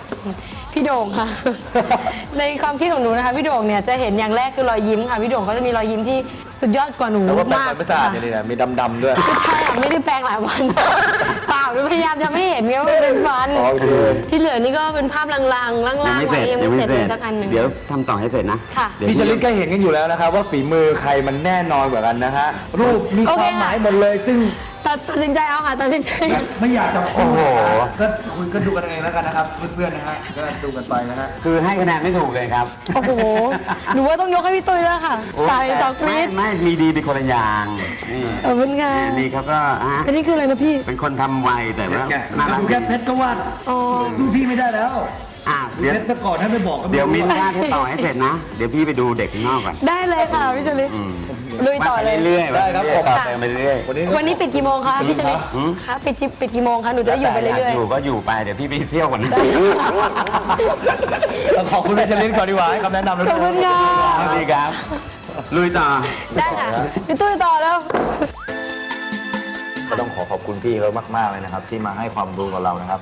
Speaker 2: พพี่โด่งค่ะ ในความคิดของหนูนะคะพี่โด่งเนี่ยจะเห็นอย่างแรกคือรอยยิ้มค่ะพี่โด่งเขาจะมีรอยยิ้มที่สุดยอดกว่าหนู
Speaker 1: แต่ว่าแปรง
Speaker 2: มาก
Speaker 1: ฟันไม่สะอาด
Speaker 2: ค่ะ
Speaker 1: เนี่ยนี่นะมีดำๆด้วย
Speaker 2: ไม่ใช่ค่ะไม่ได้แปรงหลายวัน เปล่าหนูพยายามจะไม่เห็นไงว่ามันเป็นฟัน
Speaker 1: โอเค
Speaker 2: ที่เหลือนี่ก็เป็นภาพลางๆล่างๆไว้ยังไม่เสร็จเลยสักอันหนึ่ง
Speaker 4: เดี๋ยวทำต่อให้เสร็จนะ
Speaker 2: ค่ะ
Speaker 4: เดี๋ยว
Speaker 1: พี่ชลิดก็เห็นกันอยู่แล้วนะครับว่าฝีมือใครมันแน่นอนกว่ากันนะฮะรูปมี
Speaker 2: โอ
Speaker 1: ค
Speaker 2: เค
Speaker 1: วามหมาย
Speaker 2: ค่ะ
Speaker 1: หมดเลยซึ่ง
Speaker 2: ตัดตัดสินใจเอาค่ะตัดสินใจ
Speaker 1: ไม่อยากจะ
Speaker 4: โอ้โห
Speaker 1: ก็คุณก็ดูกันเองแล้วกันนะครับเพื่อนๆนะฮะก็ดูกันไปนะฮะ
Speaker 4: คือให้คะแนนไม่ถูกเลยครับ
Speaker 2: โอ้โห หนูว่าต้องยกให้พี่ตุ้ยแล้วค่ะสายสองก
Speaker 4: ไม่
Speaker 2: รีด
Speaker 4: ไม่มีดีเป็นคนละอย่างนี่
Speaker 2: ขอบคุณค่ะ
Speaker 4: นี่นี่เขาก็ฮะ
Speaker 2: อันนี้คืออะไรนะพี่
Speaker 4: เป็นคนทำไวแต่ว่าน่ารัก
Speaker 1: ดูแค่เพชรก็วาด
Speaker 2: อ๋อ
Speaker 1: สู้พี่ไม่ได้แล้ว
Speaker 4: อะเดี๋ยว
Speaker 1: เพชรซะก่อนถ้าไม่บอกก็ไรู้
Speaker 4: เดี๋ยวมิ้นท์วาดให้ต่อให้เสร็จนะ เดี๋ยวพี่ไปดูเด็กข้างนอกก่อน
Speaker 2: ได้เลยค่ะพี่ชลิด ลุยต่อ
Speaker 4: วาด
Speaker 2: เล
Speaker 4: ไป
Speaker 2: ย
Speaker 4: เรื่อยๆ
Speaker 1: ได้ครับผม
Speaker 4: ต่อเติมไปเรื่อย
Speaker 1: วันนี้
Speaker 2: วันนี้ปิดกี่โมงคะพี่ชลิดคะปิดจิปิดกี่โมงคะหนูจะได้อยู่ไปเรื่อย
Speaker 4: อยู่ก็อยู่ไปเดี๋ยวพี่ไปเที่ยวก่อนนะ
Speaker 1: ต้องขอบคุณพี่ชลิดก่อนดีกว่าให้คำแนะนำ
Speaker 2: ๆขอบคุณค่ะ
Speaker 4: สวัสดีครับ ลุยต่อ
Speaker 2: ได้ค่ะพี่ตุ้ยต่อแล้ว
Speaker 1: ก็ต้องขอขอบคุณพี่เขามาก ๆ เลยนะครับ ที่มาให้ความรู้กับเรานะครับ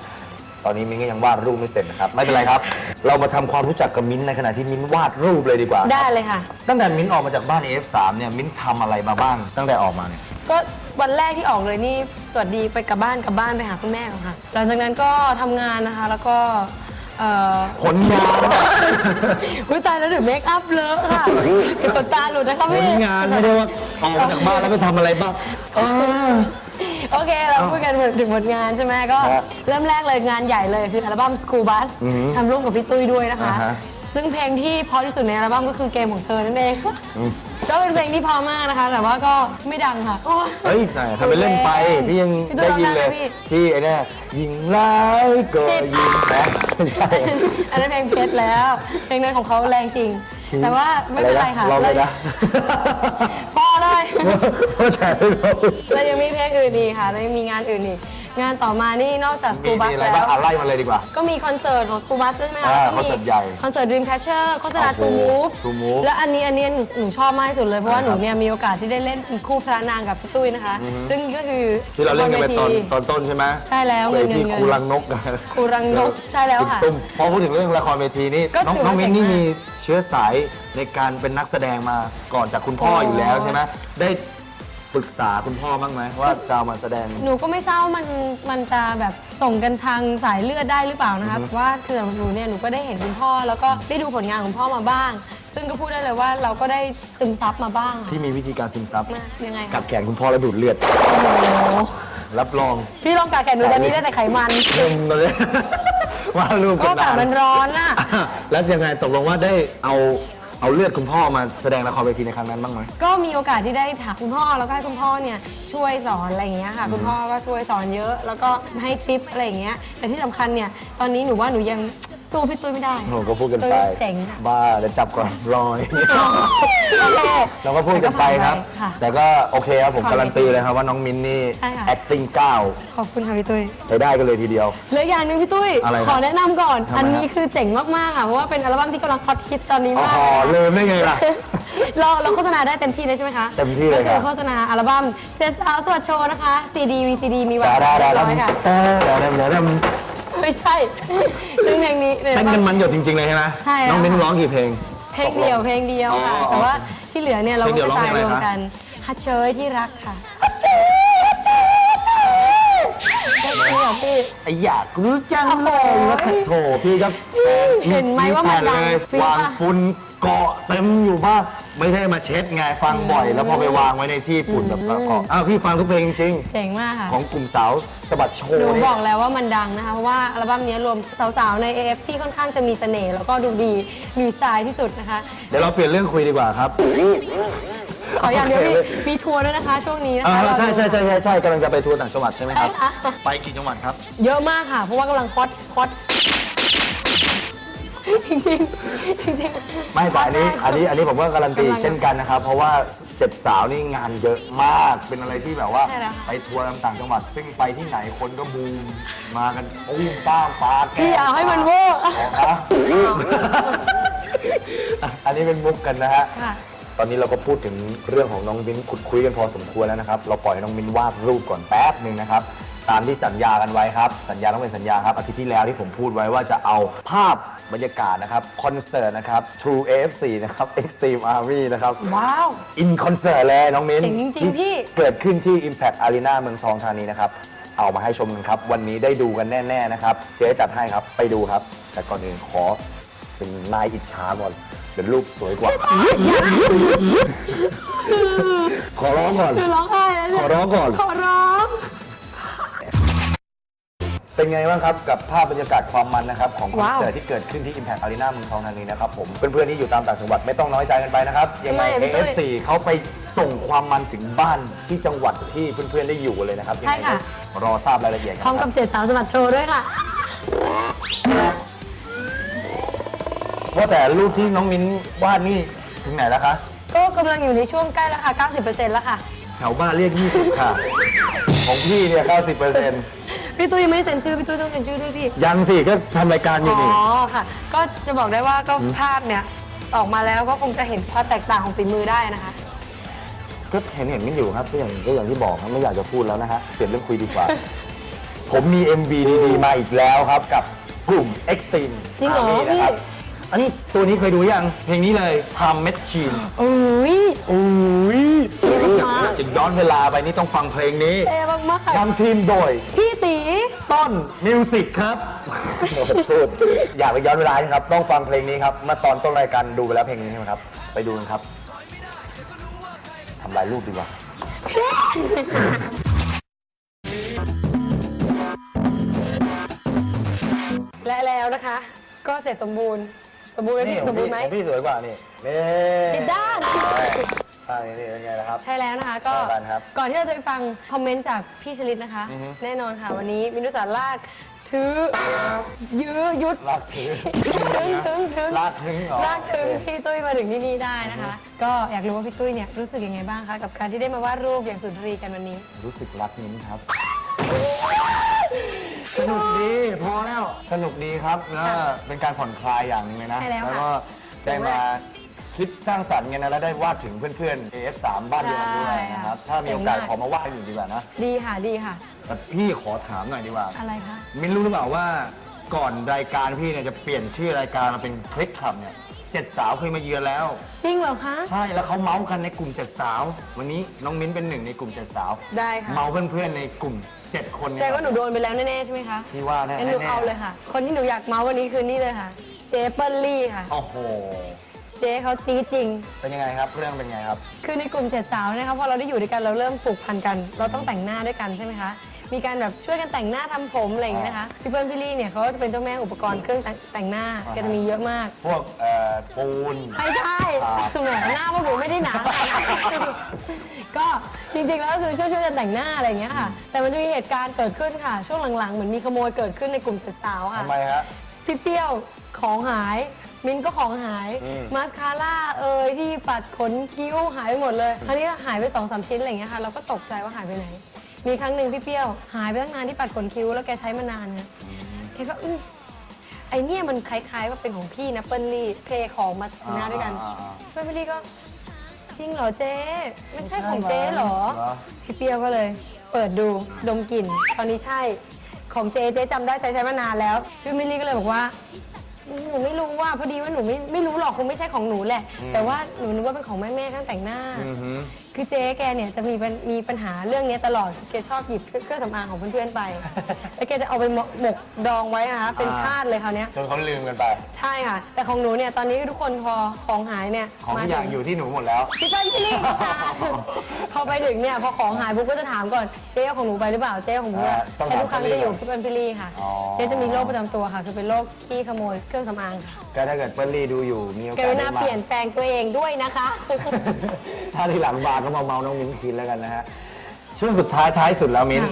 Speaker 1: ตอนนี้มิ้นก็ยังวาดรูปไม่เสร็จนะครับ ไม่เป็นไรครับ เรามาทำความรู้จักกับมิ้นในขณะที่มิ้นวาดรูปเลยดีกว่าครับ
Speaker 2: ได้เลยค่ะ
Speaker 1: ตั้งแต่มิ้นออกมาจากบ้าน F3 เนี่ยมิ้นทำอะไรมาบ้างตั้งแต่ออกมาเนี่ย
Speaker 2: ก็วันแรกที่ออกเลยนี่สวัสดีไปกลับบ้านกลับบ้านไปหาคุณแม่ก่อนค่ะ หลังจากนั้นก็ทำงานนะคะแล้วก็เอ่อ
Speaker 1: ขนยาว
Speaker 2: อุ้ยตายแล้วถึงเมคอัพเลอะค่ะเดี๋ยวขนตาหลุดนะคะ
Speaker 1: ข
Speaker 2: พี่
Speaker 1: นงานไม่ได้ว่าออกมาจากบ้านแล้วไปทำอะไรบ้างเออ
Speaker 2: โอเค เราพูดกันถึงผลงานใช่ไหมก็
Speaker 1: ครับ
Speaker 2: เริ่มแรกเลยงานใหญ่เลยคืออัลบั้ม School Bus ทำร่วมกับพี่ตุ้ยด้วยนะคะ
Speaker 1: อ่าฮะ
Speaker 2: ซึ่งเพลงที่เพราะที่สุดในอัลบั้มก็คือเกมของเธอนั่นเองก็เป็นเพลงที่เพอมากนะคะ แต่ว่าก็ไม่ดังค่ะโอ้ย
Speaker 1: เฮ้ยไหนทำเป็นเล่นไป พี่ยัง
Speaker 2: พี่ตุ้
Speaker 1: ได้
Speaker 2: ย
Speaker 1: ยินเลย
Speaker 2: ร้องได้ไหมพี่
Speaker 1: ที่ไอ้เนี่ยยิงร้ายก็ยิงแพ้ไม่ใช่
Speaker 2: อันนั้นเพลงเพชรแล้ว เพลงนั้นของเขาแรงจริง แต่ว่าไม่เป็นไรค่ะ
Speaker 1: ลองเลยนะ
Speaker 2: พอเลย
Speaker 1: แต่ไม่รู้
Speaker 2: เรายังมีเพลงอื่นอีกค่ะเรายังมีงานอื่นอีก งานต่อมานี่นอกจาก
Speaker 1: มี
Speaker 2: School Bus
Speaker 1: มีอะไร
Speaker 2: แล้
Speaker 1: บ้าง
Speaker 2: ว
Speaker 1: อะไล่มาเลยดีกว่า
Speaker 2: ก็มีคอนเสิร์ตของ School Bus ด้วยใช่ไหมคะ
Speaker 1: อ่า
Speaker 2: แล้วก็มี
Speaker 1: คอนเสิร์ตใหญ่
Speaker 2: คอนเสิร์ต Dreamcatcher โฆษณา
Speaker 1: โอ้
Speaker 2: True
Speaker 1: โห
Speaker 2: Move
Speaker 1: True Move
Speaker 2: และอันนี้อันนี้หนูหนูชอบมากที่สุดเลย เพราะว่า
Speaker 1: อ่า
Speaker 2: หนูเนี่ยมีโอกาสที่ได้เล่นเป็นคู่พระนางกับพี่ตุ้ยนะคะ ซึ่งก็คือ
Speaker 1: ที่เราเล่นกันไปตอน
Speaker 2: วที
Speaker 1: ตอนต้นใช่ไหม
Speaker 2: ใช่แล้ว
Speaker 1: เว
Speaker 2: เงินเงิน
Speaker 1: ที
Speaker 2: เงิน
Speaker 1: ครูรังนกอะ
Speaker 2: ครูรังนกใช่แล้วค่ะ
Speaker 1: ตุ้มพอพูดถึงเรื่องละครเวทีนี่
Speaker 2: ก็
Speaker 1: น้อง
Speaker 2: ถือ
Speaker 1: น้
Speaker 2: ว่า
Speaker 1: องมิ้น
Speaker 2: เจ๋ง
Speaker 1: นี่
Speaker 2: มาก
Speaker 1: มีเชื้อสายในการเป็นนักแสดงมาก่อนจากคุณพ่อ
Speaker 2: โอ้
Speaker 1: อยู่แล้วใช่ไหมได้ ปรึกษาคุณพ่อบ้างไหมว่าจะเอามาแสดง
Speaker 2: หนูก็ไม่ทราบว่ามันมันจะแบบส่งกันทางสายเลือดได้หรือเปล่านะคะแต่ว่าคือสำหรับหนูเนี่ยหนูก็ได้เห็นคุณพ่อ แล้วก็ได้ดูผลงานของพ่อมาบ้าง ซึ่งก็พูดได้เลยว่าเราก็ได้ซึมซับมาบ้างค่ะ
Speaker 1: ที่มีวิธีการซึมซับ
Speaker 2: มายังไง
Speaker 1: กั
Speaker 2: คะ
Speaker 1: ดแขนคุณพ่อแล้วดูดเลือด
Speaker 2: โอ้โห
Speaker 1: รับรอง
Speaker 2: พี่ลองกาแกะหนูตอนนี้ได้แต่ไขมัน
Speaker 1: เต็มเลยว่าลูก
Speaker 2: ก็
Speaker 1: เป็น
Speaker 2: อากาศมันร้อนน่ะ
Speaker 1: แล้วยังไงตกลงว่าได้เอา เอาเลือดคุณพ่อมาแสดงละครเวทีในครั้งนั้นบ้างไหม
Speaker 2: ก็มีโอกาสที่ได้ถามคุณพ่อแล้วก็ให้คุณพ่อเนี่ยช่วยสอนอะไรอย่างเงี้ยค่ะ คุณพ่อก็ช่วยสอนเยอะ แล้วก็ให้ทริปอะไรอย่างเงี้ยแต่ที่สำคัญเนี่ยตอนนี้หนูว่าหนูยัง สู้พี่ตุ้ยไม่ได้
Speaker 1: โอ้ก็พูดกัน
Speaker 2: ตุ้ย
Speaker 1: ไป
Speaker 2: เจ๋งค่ะ
Speaker 1: บ้าเดี๋ยวจับก่อนรอย
Speaker 2: โอเค
Speaker 1: เราก็พูดกันไปครับ
Speaker 2: ค่ะ
Speaker 1: แต่ก็โอเคครับ ผม
Speaker 2: ความ
Speaker 1: การันตีเลยครับว่าน้องมิ้นนี่
Speaker 2: ใช่ค่ะ
Speaker 1: acting 9
Speaker 2: ขอบคุณค่ะพี่ตุ้ย
Speaker 1: ใช้ได้กันเลยทีเดียว
Speaker 2: เหลืออย่างหนึ่งพี่ตุ้ย
Speaker 1: อะไรครับ
Speaker 2: ขอแนะนำก่อน
Speaker 1: ทำไม
Speaker 2: อันนี้
Speaker 1: ครับ
Speaker 2: คือเจ๋งมากๆค่ะเพราะว่าเป็นอัลบั้มที่กำลังฮอตฮิตตอนนี้
Speaker 1: อ๋อ
Speaker 2: มาก
Speaker 1: ลืมได้ไงล่ะ
Speaker 2: เราเราโฆษณาได้เต็มที่เลยใช่ไหมคะ
Speaker 1: เต็มที่เลย
Speaker 2: ก็
Speaker 1: ครั
Speaker 2: คือบโฆษณาอัลบั้มเจสอาสวัสดโชว์นะคะ CD VCD มีวาง
Speaker 1: ดาดา
Speaker 2: เรีย
Speaker 1: ดา
Speaker 2: บ
Speaker 1: ดา
Speaker 2: ร้อยค่ะ
Speaker 1: ดาดาดาดา
Speaker 2: ไม่ใช่ ซึ่งเพลงนี้เนี่ย
Speaker 1: เต้นกันมันหยดจริงๆเลยใช่ไหม
Speaker 2: ใช่แล้ว
Speaker 1: น้องมิ้นร้องกี่เพลง
Speaker 2: เพลงเดียวเพลงเดียวค่ะ
Speaker 1: อ๋อ
Speaker 2: แต่ว่าที่เหลือเนี่ยเรา
Speaker 1: เพลงเดี
Speaker 2: ก็
Speaker 1: ยว
Speaker 2: กระจาย
Speaker 1: ร้องเพลง
Speaker 2: ร
Speaker 1: อะไร
Speaker 2: วม
Speaker 1: คะ
Speaker 2: กันฮัทเชยที่รักค่ะก็คือแบบพี่
Speaker 1: ไออยากรู้จังเลยว่าโถพี่ครับ
Speaker 2: เห็นไหมว่ามันดัง
Speaker 1: เลย
Speaker 2: ฟิล
Speaker 1: วาง
Speaker 2: ป่ะ
Speaker 1: ฝุ่น เกาะเต็มอยู่บ้านไม่ได้มาเช็ดไงฟังบ่อย แล้วพอไปวางไว้ในที่ฝุ่นแบบเกาะอ้าวพี่ฟังทุกเพลงจริง
Speaker 2: เจ๋งมากค่ะ
Speaker 1: ๆของกลุ่มสาวสะบัดโช
Speaker 2: หนู
Speaker 1: ว์
Speaker 2: บ
Speaker 1: เนี่
Speaker 2: อยกแล้วว่ามันดังนะคะ เพราะว่าอัลบั้มนี้รวมสาวๆ ใน AF ที่ค่อนข้างจะมีเสน่ห์แล้วก็ดูดีมีสไตล์ที่สุดนะคะ
Speaker 1: เดี๋ยวเราเปลี่ยนเรื่องคุยดีกว่าครับ
Speaker 2: ขออย่างเดียวพี่มีทัวร์ด้วยนะคะช่วงนี้นะ
Speaker 1: อ่า
Speaker 2: คะ
Speaker 1: ใช่ใช่ใช่ใช่ใช่กำลังจะไปทัวร์ต่างจังหวัดใช่ไหมค
Speaker 2: ใช่
Speaker 1: รับ
Speaker 2: ค่ะ
Speaker 1: ไปกี่จังหวัดครับ
Speaker 2: เยอะมากค่ะ เพราะว่ากำลังฮอตฮอต จริงๆจริงๆ
Speaker 1: ไม่แต่อันนี้อันนี้อันนี้ผมก็การันตี
Speaker 2: กำลัง
Speaker 1: เช่นกันนะครับ เพราะว่าเจ็ดสาวนี่งานเยอะมากเป็นอะไรที่แบบว่า
Speaker 2: ใช่แล้วค่ะ
Speaker 1: ไปทัวร์ต่างจังหวัด ซึ่งไปที่ไหนคนก็บูมมากันปุ้มป้ามปาแก้ว
Speaker 2: พี่เอาให้มันเวอร์
Speaker 1: อะอันนี้เป็นมุกกันนะฮะ
Speaker 2: ค่ะ
Speaker 1: ตอนนี้เราก็พูดถึงเรื่องของน้องมิ้นขุดคุยกันพอสมควรแล้วนะครับ เราปล่อยให้น้องมิ้นวาดรูปก่อนแป๊บหนึ่งนะครับ ตามที่สัญญากันไว้ครับ สัญญาต้องเป็นสัญญาครับอาทิตย์ที่แล้วที่ผมพูดไว้ว่าจะเอาภาพบรรยากาศนะครับคอนเสิร์ตนะครับ True AFC นะครับ Extreme Army นะครับ
Speaker 2: ว้าว
Speaker 1: อินคอนเสิร์ตเลยน้องมิ้น
Speaker 2: เจ๋งจริงๆพี่
Speaker 1: เกิดขึ้นที่ Impact Arena เมืองทองธานีนะครับ เอามาให้ชมกันครับ วันนี้ได้ดูกันแน่ ๆ นะครับ เจ๊จัดให้ครับไปดูครับ แต่ก่อนอื่นขอเป็นนายอิจฉาก่อนเดี๋ยวรูปสวยกว่า ขอร้องก่อน
Speaker 2: ร้องไห้แล้ว
Speaker 1: ขอร้องก่อน
Speaker 2: ขอร้อง
Speaker 1: เป็นไงบ้างครับกับภาพบรรยากาศความมันนะครับของคอน
Speaker 2: ว้าว
Speaker 1: เสิร์ตที่เกิดขึ้นที่ Impact Arena เมืองทองธานีนะครับผมเพื่อนๆที่อยู่ตามต่างจังหวัดไม่ต้องน้อยใจกันไปนะครับยังไง
Speaker 2: ทำไมอะพี่ตุ้ย
Speaker 1: AFC เขาไปส่งความมันถึงบ้านที่จังหวัดที่เพื่อนๆได้อยู่เลยนะครับ
Speaker 2: ใช่ค่ะ
Speaker 1: ยังไงรอทราบรายละเอียดกัน
Speaker 2: พร้อม
Speaker 1: ค
Speaker 2: กั
Speaker 1: รั
Speaker 2: บบเจ็ดสาวสมัครโชว์ด้วยค่ะ
Speaker 1: ว่าแต่รูปที่น้องมิ้นวาดนี่ถึงไหนแล้วคะ
Speaker 2: ก็กำลังอยู่ในช่วงใกล้แล้วค่ะ 90%แล้วค่ะ
Speaker 1: แถวบ้านเรียก 20 ค่ะ ของพี่เนี่ย90%
Speaker 2: พี่ตุ้ยยังไม่ได้เซ็นชื่อพี่ตุ้ยต้องเซ็นชื่อด้วยพี่
Speaker 1: ยังสิก็ทำรายการอยู่
Speaker 2: อ๋
Speaker 1: นี่
Speaker 2: อค่ะ ก็จะบอกได้ว่าก็ภาพเนี่ยออกมาแล้วก็คงจะเห็นความแตกต่างของฝีมือได้นะคะ
Speaker 1: ก็เห็นเห็นกันอยู่ครับก็อย่างก็อย่างที่บอกครับไม่อยากจะพูดแล้วนะฮะเปลี่ยนเรื่องคุยดีกว่า ผมมี MV ดีๆมาอีกแล้วครับ กับกลุ่ม Extreme
Speaker 2: จริงเหรอ
Speaker 1: Army นะครับ
Speaker 2: พี่
Speaker 1: อันนี้ตัวนี้เคยดูยังเพลงนี้เลย Time Machine
Speaker 2: โอ้ย
Speaker 1: อุ้ย จะย้อนเวลาไปนี่ต้องฟังเพลงนี้
Speaker 2: เท่มาก
Speaker 1: นำทีมโดย
Speaker 2: ๆพี่ตี
Speaker 1: ต้นมิวสิกครับพูดอยากไปย้อนเวลาใช่ไหมครับ ต้องฟังเพลงนี้ครับเมื่อตอนต้นรายการดูไปแล้วเพลงนี้ใช่ไหมครับ ไปดูกันครับทำลายรูปดีกว่า
Speaker 2: และแล้วนะคะ ก็เสร็จสมบูรณ์ สมบูรณ์ไหมพี่สมบูรณ์ไหม
Speaker 1: ของพี่สวยกว่านี่นี่
Speaker 2: ผิดด้าน
Speaker 1: อ่านี่นี่เป็นไงนะครับ
Speaker 2: ใช่แล้วนะคะก็
Speaker 1: ใช่กันครับ
Speaker 2: ก่อนที่เราจะไปฟังคอมเมนต์จากพี่ชลิดนะคะแน่นอนค่ะ วันนี้มินุสารลากถือยื้อยุด
Speaker 1: ลากถึง
Speaker 2: ถึงถึงถึง
Speaker 1: ลากถึงเหรอ
Speaker 2: ลากถึง
Speaker 1: โอเค
Speaker 2: พี่ตุ้ยมาถึงที่นี่ได้นะคะ ก็อยากรู้ว่าพี่ตุ้ยเนี่ยรู้สึกยังไงบ้างคะกับการที่ได้มาวาดรูปอย่างสุนทรีกันวันนี้
Speaker 1: รู้สึกรักนิ้นครับ สนุกดีพอแล้ว สนุกดีครับแล้วเป็นการผ่อนคลายอย่างหนึงเลยนะ
Speaker 2: ใช่แล้วค่ะ
Speaker 1: ก็ได้มา คิดสร้างสรรค์กันนะแล้วได้วาดถึงเพื่อนๆ AF3 บ้านเดียวกันด้วยนะครับ
Speaker 2: ใช่ค่ะ
Speaker 1: ถ้ามีโอกาส
Speaker 2: เจ๋งมาก
Speaker 1: ขอมาวาดอยู่ดีกว่านะ
Speaker 2: ดีค่ะดีค่ะ
Speaker 1: แต่พี่ขอถามหน่อยดีกว่า
Speaker 2: อะไรคะ
Speaker 1: มินรู้หรือเปล่าว่าก่อนรายการพี่เนี่ยจะเปลี่ยนชื่อรายการมาเป็นคลิกคลับเนี่ยเจ็ดสาวเคยมาเยือนแล้ว
Speaker 2: จริงเหรอคะ
Speaker 1: ใช่แล้วเขาเมาส์กันในกลุ่มเจ็ดสาว วันนี้น้องมิ้นเป็นหนึ่งในกลุ่มเจ็ดสาว
Speaker 2: ได้ค่ะ
Speaker 1: เมาส์เพื่อนๆในกลุ่มเจ็ดคน
Speaker 2: แส
Speaker 1: เนี่
Speaker 2: ดงว่าหนูโดนไปแล้วแน่ๆใช่ไหมคะ
Speaker 1: พี่ว่าแน่
Speaker 2: งั้นหนู
Speaker 1: แน่
Speaker 2: เอาเลยค่ะ คนที่หนูอยากเมาส์วันนี้คือนี่เลยค่ะ เจเปิลลี่ค่ะ
Speaker 1: โอ้โห
Speaker 2: เจ๊เขาจี๊ดจริง
Speaker 1: เป็นยังไงครับ เรื่องเป็นไงครับ
Speaker 2: คือในกลุ่มเจ็ดสาวนะคะพอเราได้อยู่ด้วยกันเราเริ่มผูกพันกัน เราต้องแต่งหน้าด้วยกันใช่ไหมคะ มีการแบบช่วยกันแต่งหน้าทำผมอะไรอย่างเงี้ยนะคะพี่เปิ้ลพี่ลี่เนี่ยเขาจะเป็นเจ้าแม่อุปกรณ์เครื่องแต่งแต่งหน้า
Speaker 1: อ่าฮะ
Speaker 2: แกจะมีเยอะมาก
Speaker 1: พวกเอ่อปูน
Speaker 2: ไม่ใช่
Speaker 1: ครับ
Speaker 2: แหมหน้าพวกหนูไม่ได้หนา ก็จริงๆแล้วก็คือช่วยๆกันแต่งหน้าอะไรอย่างเงี้ยค่ะ แต่มันจะมีเหตุการณ์เกิดขึ้นค่ะ ช่วงหลังๆเหมือนมีขโมยเกิดขึ้นในกลุ่มเจ็ดสาวค่ะ
Speaker 1: ทำไมฮะ
Speaker 2: พี่เปรี้ยวของหาย มินก็ของหาย
Speaker 1: อืม
Speaker 2: มาสคาร่าเอยที่ปัดขนคิ้วหายไปหมดเลย ครั้งนี้ก็หายไปสองสามชิ้นอะไรอย่างเงี้ยค่ะ เราก็ตกใจว่าหายไปไหน มีครั้งหนึ่งพี่เปรี้ยว หายไปตั้งนานที่ปัดขนคิ้วแล้วแกใช้มานานไงแกก็อืมไอเนี่ยมันคล้ายๆว่าเป็นของพี่นะเปิ้ลลี่เทของมาแต่งหน้าด้วยกัน
Speaker 1: อ่าอ่าอ่า
Speaker 2: เปิ้ลลี่ก็จริงเหรอเจ๊ไม่ใช่ของเจ๊เหรอ
Speaker 1: เหรอ
Speaker 2: พี่เปรี้ยวก็เลย เปิดดูดมกลิ่นตอนนี้ใช่ของเจ๊เจ๊จำได้ใช้ใช้มานานแล้วพี่มิลลี่ก็เลยบอกว่า หนูไม่รู้ว่าพอดีว่าหนูไม่ไม่รู้หรอกคงไม่ใช่ของหนูแหละ แต่ว่าหนูนึกว่าเป็นของแม่แม่ๆข้างแต่งหน้า
Speaker 1: อือหือ
Speaker 2: คือเจ๊แกเนี่ยจะมีปัญมีปัญหาเรื่องเนี้ยตลอดแกชอบหยิบเครื่องสำอางของเพื่อนๆไป แล้วแกจะเอาไปหมกหมกดองไว้นะคะเป็น
Speaker 1: อ่า
Speaker 2: ชาติเลยคราวเนี้ย
Speaker 1: จนเขาลืมกันไป
Speaker 2: ใช่ค่ะ แต่ของหนูเนี่ยตอนนี้ทุกคนพอของหายเนี่ย
Speaker 1: ของ
Speaker 2: ม
Speaker 1: ทุกอย่าง
Speaker 2: ถึ
Speaker 1: อยู่ที่หนูหมดแล้ว
Speaker 2: พี่เปิ้ลพี่ลี่ค่ะพอไปถึงเนี่ยพอของหายปุ๊บก็จะถามก่อนเจ๊เอาของหนูไปหรือเปล่าเจ๊เอาของหนูอะ
Speaker 1: อ่าต้อง
Speaker 2: แต่ทุกครั้ง
Speaker 1: ถาม
Speaker 2: จะอยู่
Speaker 1: พี่
Speaker 2: พี่เปิ้ลพี่ลี่ค่ะ
Speaker 1: อ๋อ
Speaker 2: เจ๊จะมีโรคประจำตัวค่ะ คือเป็นโรคขี้ขโมยเครื่องสำอางค่ะ
Speaker 1: ก็ถ้าเกิดเปิ้ลลี่ดูอยู่มีโอกาส
Speaker 2: กรุณา
Speaker 1: ได้มา
Speaker 2: เปลี่ยนแปลงตัวเองด้วยนะคะ
Speaker 1: ถ้าที่หลังบาร์ก็มาเมาน้องมิ้นคินแล้วกันนะฮะช่วงสุดท้ายท้ายสุดแล้วมิ้น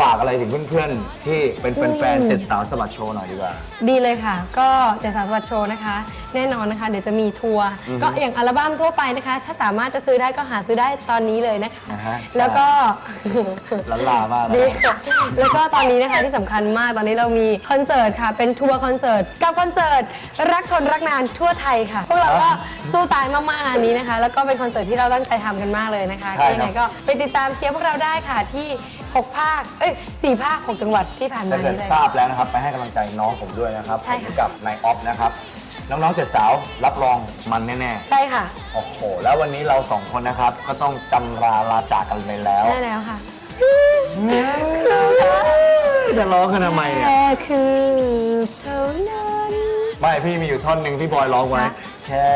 Speaker 1: ฝากอะไรถึงเพื่อนๆ ที่เป็นแฟนๆเจ็ดสาวสะบัดโชว์หน่อยดีกว่า
Speaker 2: ดีเลยค่ะ ก็เจสาวสวัสดิ์โชว์นะคะ แน่นอนนะคะ เดี๋ยวจะมีทัวร์ก็อย่างอัลบั้มทั่วไปนะคะ ถ้าสามารถจะซื้อได้ก็หาซื้อได้ตอนนี้เลยนะคะ
Speaker 1: อ่าฮะ
Speaker 2: แล้วก็
Speaker 1: ลันลามากนะ
Speaker 2: ดีค่ะแล้วก็ตอนนี้นะคะที่สำคัญมากตอนนี้เรามีคอนเสิร์ตค่ะ เป็นทัวร์คอนเสิร์ตกับคอนเสิร์ตรักทนรักนานทั่วไทยค่ะ พวกเราก็สู้ตายมากๆงานนี้นะคะ แล้วก็เป็นคอนเสิร์ตที่เราตั้งใจทำกันมากเลยนะคะ
Speaker 1: ใช่
Speaker 2: ก็
Speaker 1: ครับ
Speaker 2: ยังไงก็ไปติดตามเชียร์พวกเราได้ค่ะที่หกภาคเอ้ยสี่ภาคหกจังหวัดที่ผ่านมา
Speaker 1: ถ้าเกิด
Speaker 2: นี้เลย
Speaker 1: ทราบแล้วนะครับ ไปให้กำลังใจน้องผมด้วยนะครับ
Speaker 2: ใช่
Speaker 1: ผม
Speaker 2: ค่ะ
Speaker 1: กับนายออฟนะครับ น้องๆเจ็ดสาวรับรองมันแน่
Speaker 2: ใช่ค่ะ
Speaker 1: ๆ โอ้โห แล้ววันนี้เราสองคนนะครับ ก็ต้องจำลาลาจากกันไปแล้ว
Speaker 2: ใช่แล้วค่ะ
Speaker 1: จะร้องกันทำไมเนี่ย
Speaker 2: แค่คือเท่านั้น
Speaker 1: ไม่พี่มีอยู่ท่อนหนึ่งที่บอยร้องไว้
Speaker 2: คะ
Speaker 1: แค่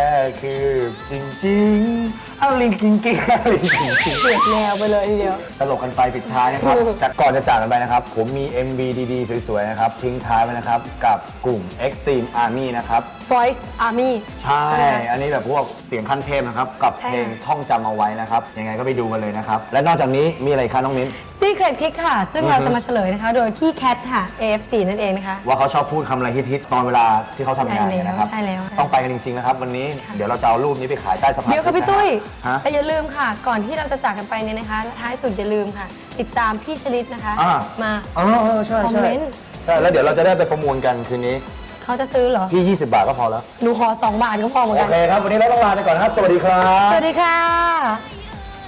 Speaker 1: คือจริง ๆ เอาลิงกิงกิงเอาลิงกิงกิง
Speaker 2: เปลี่ยนแนวไปเลยทีเดียว
Speaker 1: ตลกกันไปปิดท้ายนะครับ จากก่อนจะจากกันไปนะครับ ผมมี MV ดีๆ สวยๆ นะครับ ทิ้งท้ายไว้นะครับ กับกลุ่ม Extreme Army นะครับ
Speaker 2: Voice Army
Speaker 1: ใช่
Speaker 2: ใช่ ไหมคะ
Speaker 1: อันนี้แบบพวกเสียงขั้นเทพนะครับ กับ
Speaker 2: ใช่
Speaker 1: เพลง
Speaker 2: ค่ะ
Speaker 1: ท่องจำเอาไว้นะครับ ยังไงก็ไปดูกันเลยนะครับ และนอกจากนี้มีอะไรคะน้องมิ้น
Speaker 2: Secret Kick ค่ะ ซึ่งเราจะมาเฉลยนะคะ โดยพี่แคทค่ะ AFC นั่นเองนะคะ
Speaker 1: ว่าเขาชอบพูดคำอะไรฮิตๆตอนเวลาที่เขาทำงานเนี่ยนะครับ
Speaker 2: ใช่แล้วใช่แล้ว
Speaker 1: ต้องไปกันจริงๆนะครับ วันนี้เดี๋ยวเราจะเอารูปนี้ไปขายใต้สะพาน
Speaker 2: เดี๋ยวค่ะพี่ตุ้ย
Speaker 1: ฮะ
Speaker 2: แต่อย่าลืมค่ะ ก่อนที่เราจะจากกันไปเนี่ยนะคะ ท้ายสุดอย่าลืมค่ะ ติดตามพี่ชลิดนะคะ
Speaker 1: อ่า
Speaker 2: มา
Speaker 1: เออเออใช่
Speaker 2: คอม
Speaker 1: ใช่
Speaker 2: เมนต์
Speaker 1: ใช่แล้วเดี๋ยวเราจะได้ไปประมูลกันคืนนี้
Speaker 2: เขาจะซื้อเหรอ
Speaker 1: พี่ 20 บาทก็พอแล้ว
Speaker 2: หนูขอ 2 บาทก็พอเหมือน
Speaker 1: โอ
Speaker 2: กัน
Speaker 1: เคครับ วันนี้เราต้องลาไปก่อนนะครับ สวัสดีครับ
Speaker 2: สวัสดีค่ะ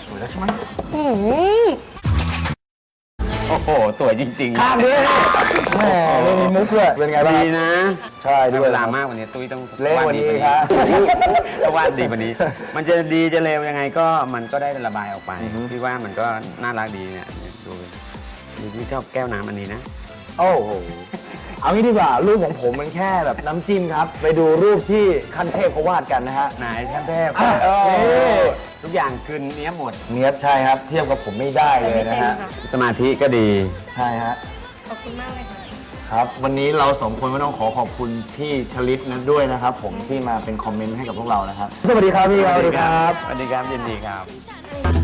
Speaker 1: สวยแล้วใช่ไหม
Speaker 2: อื้อหือ
Speaker 4: โอ้โห สวยจริงๆ
Speaker 1: ข้ามด้วยแหมไม่มีมุกด้วยเป็นไงบ้าง
Speaker 4: ดีนะ
Speaker 1: ใช่
Speaker 4: ด้
Speaker 1: ด้
Speaker 4: ว
Speaker 1: วย
Speaker 4: เวลามากวันนี้ตุ้ยต้อง
Speaker 1: เละ
Speaker 4: วาด
Speaker 1: วัน
Speaker 4: ดี
Speaker 1: นี้
Speaker 4: กว่า
Speaker 1: ครับ
Speaker 4: ถ้าวาดดีกว่านี้ มันจะดีจะเลวยังไงก็มันก็ได้ระบายออกไป
Speaker 1: อือฮึ
Speaker 4: พี่ว่ามันก็น่ารักดีเนี่ยดูดูพี่ชอบแก้วน้ำอันนี้นะ
Speaker 1: โอ้โห เอางี้ดีกว่ารูปของผมมันแค่แบบน้ำจิ้มครับ ไปดูรูปที่ขั้นเทพเขาวาดกันนะฮะ
Speaker 4: ไหนแทบเทพ
Speaker 1: อะ
Speaker 4: เออ
Speaker 1: นี่
Speaker 4: ทุกอย่างคืนนี้หมด
Speaker 1: เนียบใช่ครับ เทียบกับผมไม่ได้เลยนะฮะ
Speaker 4: สมาธิก็ดี
Speaker 1: ใช่ฮะ
Speaker 2: ขอบคุณมากเลยค่ะ
Speaker 1: ครับ วันนี้เราสองคนก็ต้องขอขอบคุณพี่ชลิตนะด้วยนะครับ ผมที่มาเป็นคอมเมนต์ให้กับพวกเรานะครับ สวัสดีครับพี่ครับ
Speaker 4: สวัสดีครับยินดีครับ
Speaker 5: ฉัน